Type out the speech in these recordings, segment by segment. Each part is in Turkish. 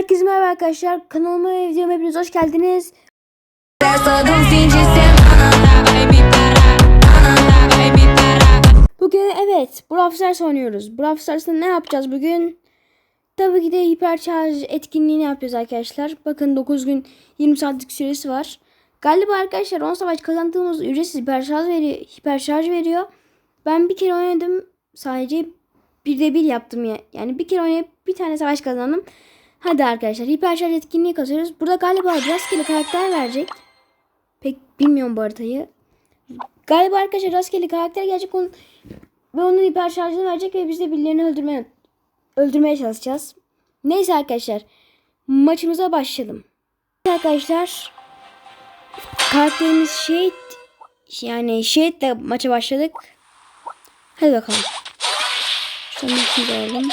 Herkese merhaba arkadaşlar. Kanalıma ve videoma hepiniz hoş geldiniz. Bugün evet Brawl Stars oynuyoruz. Brawl Stars'ta ne yapacağız bugün? Tabii ki de hiperşarj etkinliğini yapacağız arkadaşlar. Bakın 9 gün 20 saatlik süresi var. Galiba arkadaşlar 10 savaş kazandığımız ücretsiz hiperşarj veriyor. Hiperşarj veriyor. Ben bir kere oynadım. Sadece bir de bir yaptım ya. Yani bir kere oynayıp bir tane savaş kazandım. Hadi arkadaşlar hiperşarj etkinliği kazıyoruz. Burada galiba rastgele karakter verecek. Pek bilmiyorum bu haritayı. Galiba arkadaşlar rastgele karakter gelecek onun ve onun hiper şarjını verecek ve biz de birilerini öldürmeye öldürmeye çalışacağız. Neyse arkadaşlar maçımıza başlayalım. Arkadaşlar karakterimiz Shade yani Shade'le maça başladık. Hadi bakalım. İkinci alalım.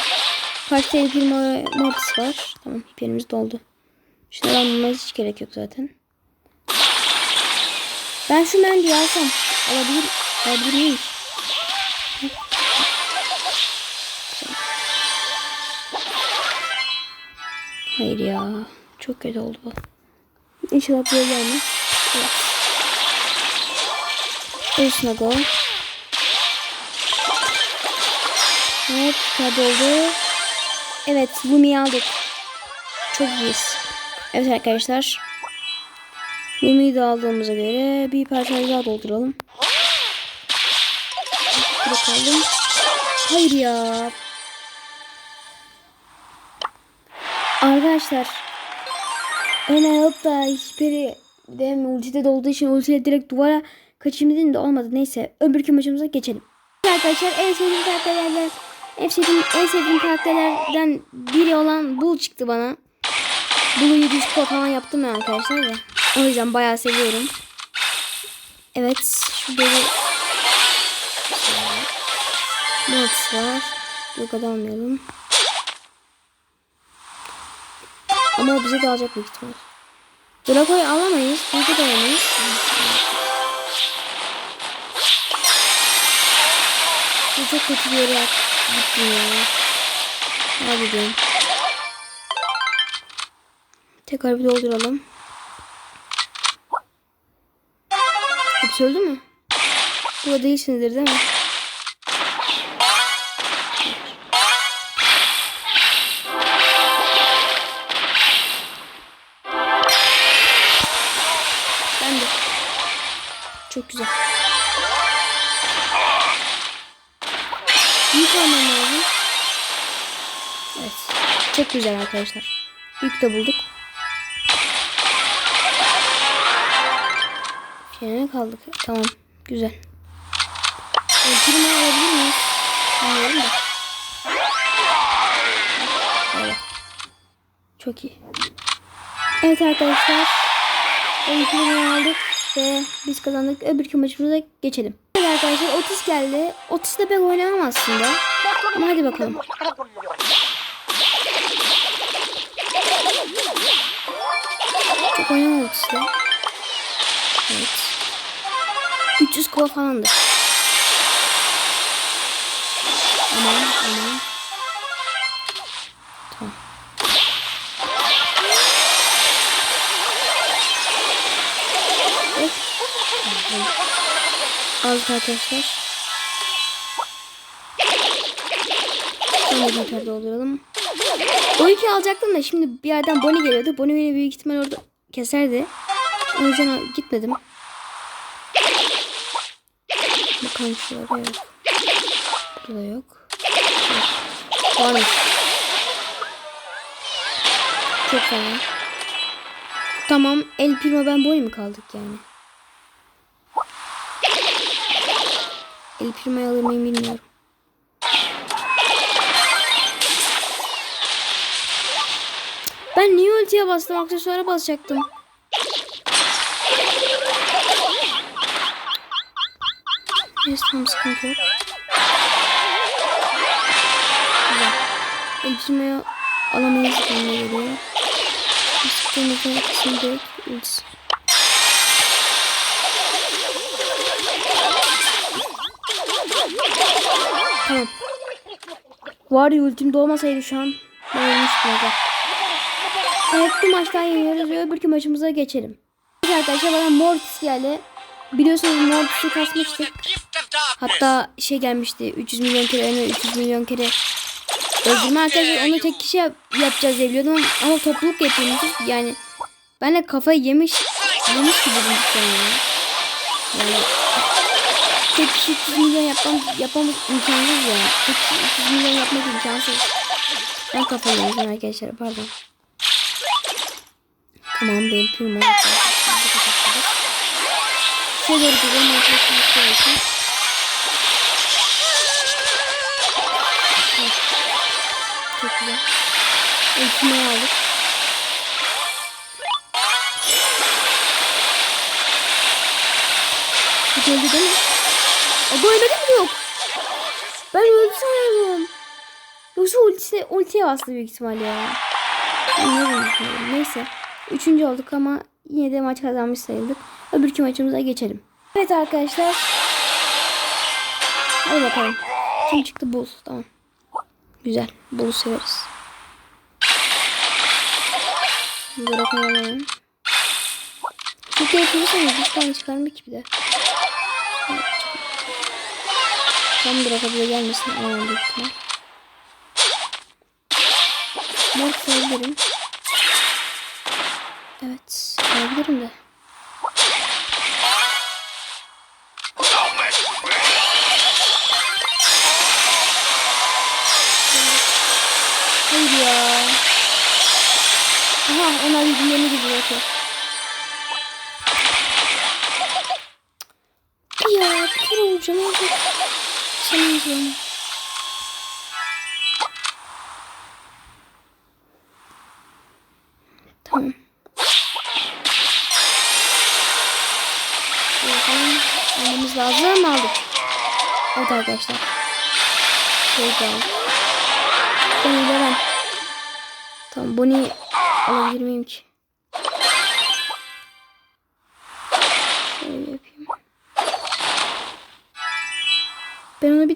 Kaçta bir modis var. Tamam hiperimiz doldu. Şunları almamız hiç gerek yok zaten. Ben şu mendiyi alsam alabilir, alabilir miyim? Hayır ya. Çok kötü oldu bu. İnşallah böyle gelmez. Evet. Üstüne go. Evet. Kayboldu. Evet. Lumi'yi aldık. Çok iyiyiz. Evet arkadaşlar. Lumi'yi de aldığımıza göre bir parçayı daha dolduralım. Bırakalım. Hayır ya. Arkadaşlar. Öne alıp da hiçbiri de ultide olduğu için ultiyle direkt duvara kaçayım dedim de olmadı. Neyse öbürkü maçımıza geçelim. Arkadaşlar en sevdiğim karakterlerden en sevdiğim, en sevdiğim karakterlerden biri olan Bull çıktı bana. Bull'u 700 kod falan yaptım ben arkadaşlar da. O yüzden bayağı seviyorum. Evet. Şurada bir Mortis var. Yok almayalım. Ama o bizi de alacak büyük ihtimal. Draco'yu alamayız. Büyük'ü de alamayız. Bu çok kötü bir gittim Ne yapacağım? Tekrar bir dolduralım. Hepsi öldü mü? Burada değilsinizdir değil mi? Büyük almam lazım. Evet. Çok güzel arkadaşlar. Büyük de bulduk. Yine kaldık. Tamam. Güzel. Öldürme alabilir miyiz? Bilmiyorum da. Evet. Çok iyi. Evet arkadaşlar. Öldürme aldık ve biz kazandık. Öbürkü maçımıza geçelim. Evet arkadaşlar 30 geldi. 30 da pek oynamam aslında. Ama hadi bakalım. Çok oynamam 30'da. Evet. 300 kova falandır. Aman aman. Tamam. Aldık arkadaşlar. Sonra tekrar dolduralım. O iki alacaktım da şimdi bir yerden Bonnie geliyordu. Bonnie beni büyük ihtimal orada keserdi. O yüzden gitmedim. Bakalım şurada yok. Burada yok. Varmış. Çok fena. Tamam. El Primo ben Bonnie mi kaldık yani? El Primo'yu alır mıyım bilmiyorum. Ben niye ultiye bastım? Aksesuara basacaktım. Neyse tamam sıkıntı yok. Güzel. El Primo'yu alamayız gibime geliyor. Sıktığımızda kısım direkt ultisi. Tamam. Var ya ultim doğmasaydı şu an ölmüştüm aga. Evet bu maçtan yeniyoruz ve öbürkü maçımıza geçelim. Evet arkadaşlar bana Mortis geldi. Biliyorsunuz Mortis'i kasmıştık. Hatta şey gelmişti 300 milyon kere önü 300 milyon kere öldürme arkadaşlar onu tek kişi yap- yapacağız diye biliyordum ama topluluk yapıyormuşuz yani ben de kafayı yemiş yemiş gibi bulmuştum yani. yani tek kişi 300 milyon yapmam, yapmamız imkansız ya tek kişi 300 milyon yapmak imkansız ben kafayı yemişim arkadaşlar pardon tamam benim pürüm Şöyle bir güzel yapmak gerekiyor. Çok güzel. Eğitimleri aldık. Öldü değil mi? O ölmedi mi yok? Ben öldü sanıyorum. Yoksa ulti, ultiye bastı büyük ihtimalle ya. Neyse. Üçüncü olduk ama yine de maç kazanmış sayıldık. Öbürkü maçımıza geçelim. Evet arkadaşlar. Hadi bakalım. Kim çıktı? Bul. Tamam. Güzel. Bul'u severiz. Bırakalım. Çok yapıyorsanız bir tane çıkarmak bir de. Tam bırakabilir gelmesin. Aman büyük ihtimal. Mor sayabilirim. Evet. Sayabilirim de. Hayır ya. Aha onlar birbirlerine gidiyor. Okey. Ya bir kere vuracağım izliyorum. Tamam. Bakalım. Almamız lazım aldık? Evet arkadaşlar. Şey geldi. Bonnie'yi de ben. Tamam Bonnie alabilir miyim ki?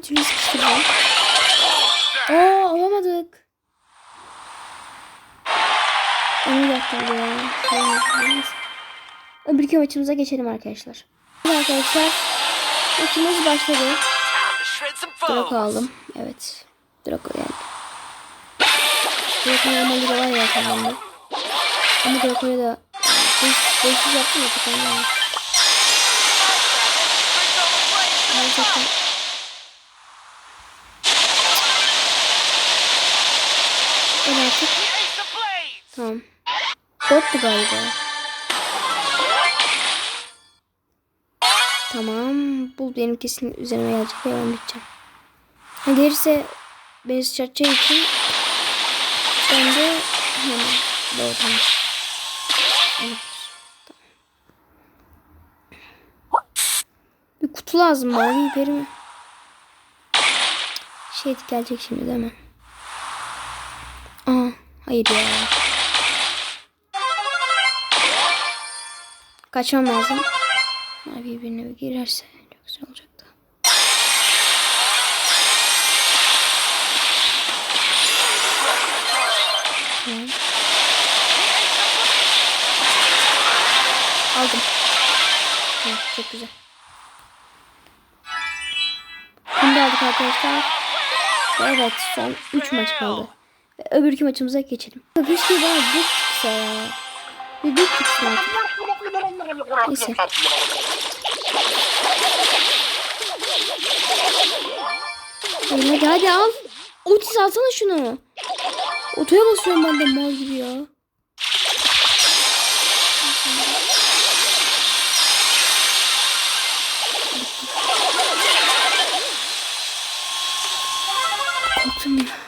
Bir türlü sıkıştıracağım. Aa alamadık. Onu yaptım ya. Öbürkü maçımıza geçelim arkadaşlar. Arkadaşlar. Maçımız başladı. Draco aldım. Evet. Draco geldi. Draco normalde de var ya kafamda. Ama Draco'ya da 500 yaptım ya kafamda. Gerçekten. Ben artık. Tamam. Bottu galiba. Tamam. Bu benim kesin üzerime gelecek ve ben biteceğim. Ha, gelirse beni sıçratacağı için ben de hemen doğdum. Evet. Bir kutu lazım bana bir mi? Şey gelecek şimdi değil mi? Hayır ya. Kaçmam lazım. Birbirine bir girerse çok güzel olacaktı. Tamam. Aldım. Tamam, çok güzel. Da aldık arkadaşlar. Evet son 3 maç kaldı. Öbürkü maçımıza geçelim. Keşke bana bir çıksa ya. Bir bir artık. Neyse. Hadi hadi hadi al. Otis alsana şunu. Otoya basıyorum ben de mal gibi ya. Korktum ya.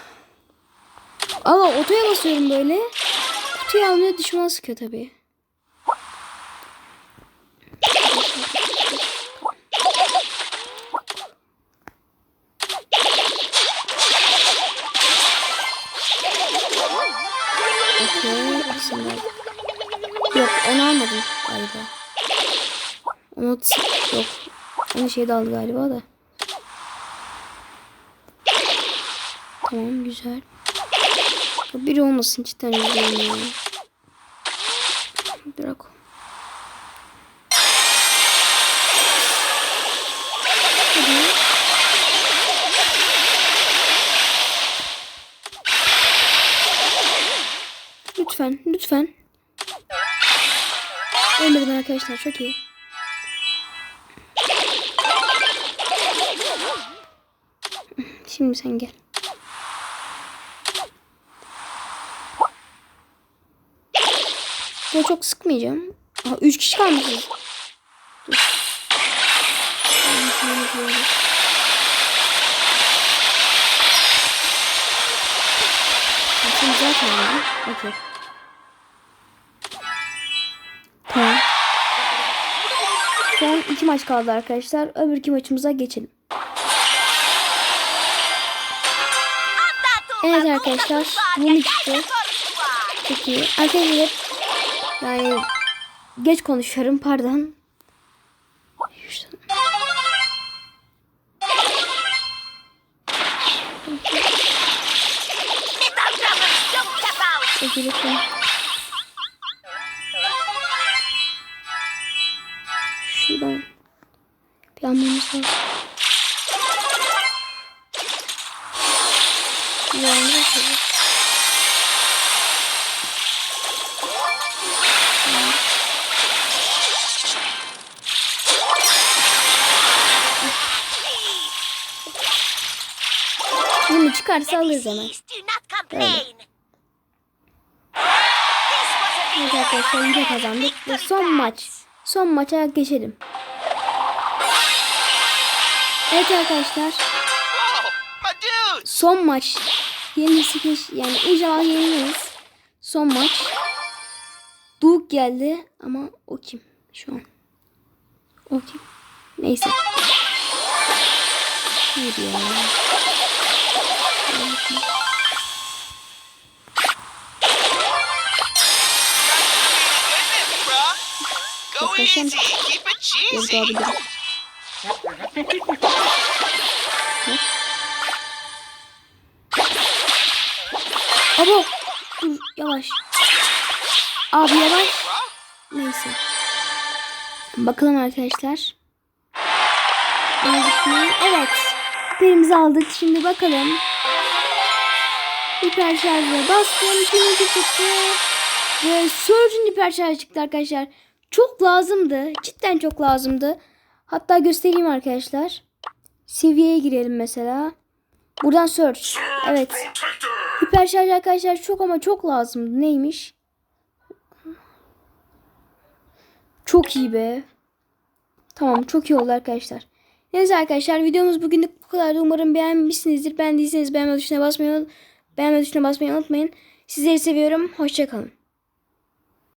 Ama otoya basıyorum böyle. Kutuyu almıyor düşman sıkıyor tabii. Yok onu almadım galiba. Onu yok. Onu şey de aldı galiba da. Tamam güzel. Biri olmasın cidden üzülüyorum yani. Draco. Lütfen, lütfen. Ölmedim arkadaşlar, çok iyi. Şimdi sen gel. Böyle çok sıkmayacağım. Aha, üç kişi kalmışız. Dur. Sen zaten öldün. Okey. Tamam. Son iki maç kaldı arkadaşlar. Öbür iki maçımıza geçelim. Evet arkadaşlar. Bunu çıktı. İyi. Arkadaşlar yani geç konuşuyorum pardon. Şuradan bir almamız lazım. Yani çıkarsa alırız hemen. Evet arkadaşlar yine kazandık ve son maç. Son maça geçelim. Evet arkadaşlar son maç. Yenisi geç yani inşallah yeniliriz. Son maç. Duke geldi ama o kim şu an? O kim? Neyse. Neydi ya? Dur cheesy. doğabilirim. Abo. Dur yavaş. Abi yavaş. Neyse. Bakalım arkadaşlar. Aldık mı? Evet. Hiperimizi aldık. Şimdi bakalım. Hiper şarjı bastım. İkinci çıktı. Ve Surge'un hiper şarjı çıktı arkadaşlar. Çok lazımdı. Cidden çok lazımdı. Hatta göstereyim arkadaşlar. Seviyeye girelim mesela. Buradan Surge. Evet. Hiper şarj arkadaşlar çok ama çok lazımdı. Neymiş? Çok iyi be. Tamam çok iyi oldu arkadaşlar. Neyse arkadaşlar videomuz bugünlük bu kadar. Umarım beğenmişsinizdir. Beğendiyseniz beğenme tuşuna basmayı, beğenme tuşuna basmayı unutmayın. Sizleri seviyorum. Hoşçakalın.